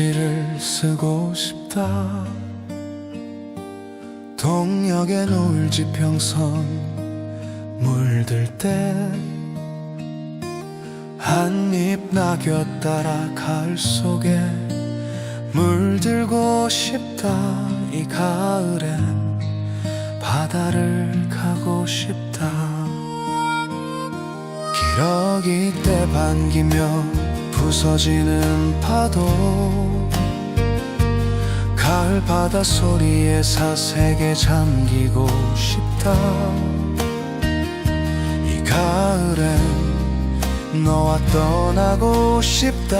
시를 쓰고 싶다. 동역의 노을 지 평선 물들 때 한입 낙엽 따라 가을 속에 물들고 싶다. 이 가을엔 바다를 가고 싶다. 기러기 때 반기며 부서지는 파도 가을 바다 소리에 사색에 잠기고 싶다. 이 가을엔 너와 떠나고 싶다.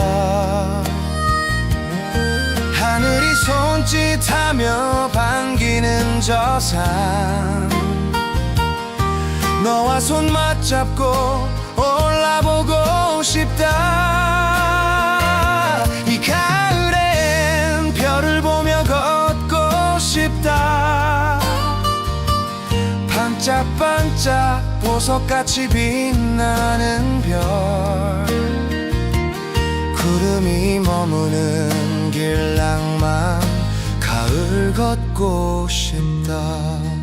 하늘이 손짓하며 반기는 저산 너와 손 맞잡고 올라보고 싶다. 이 가을엔 별을 보며 걷고 싶다. 반짝반짝 보석같이 빛나는 별. 구름이 머무는 길 낭만 가을 걷고 싶다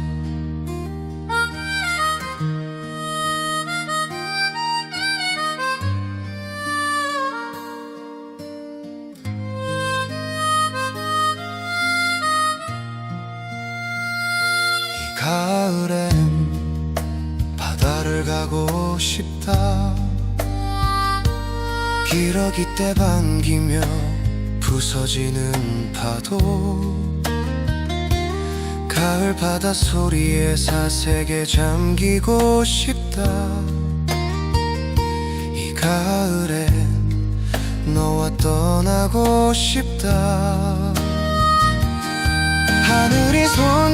가을엔 바다를 가고 싶다. 기러기 때 반기며 부서지는 파도. 가을 바다 소리에 사색에 잠기고 싶다. 이 가을엔 너와 떠나고 싶다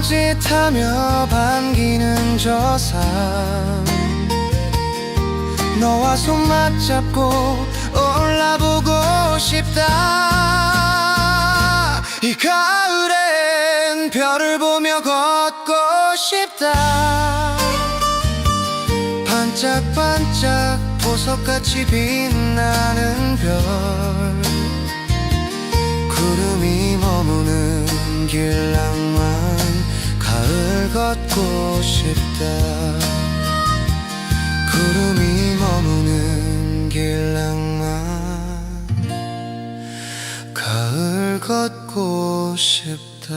손짓하며 반기는 저산 너와 손 맞잡고 올라보고 싶다. 이 가을엔 별을 보며 걷고 싶다. 반짝반짝 보석같이 빛나는 별. 구름이 머무는 길 낭만 가을 걷고 싶다. 구름이 머무는 길 낭만 가을 걷고 싶다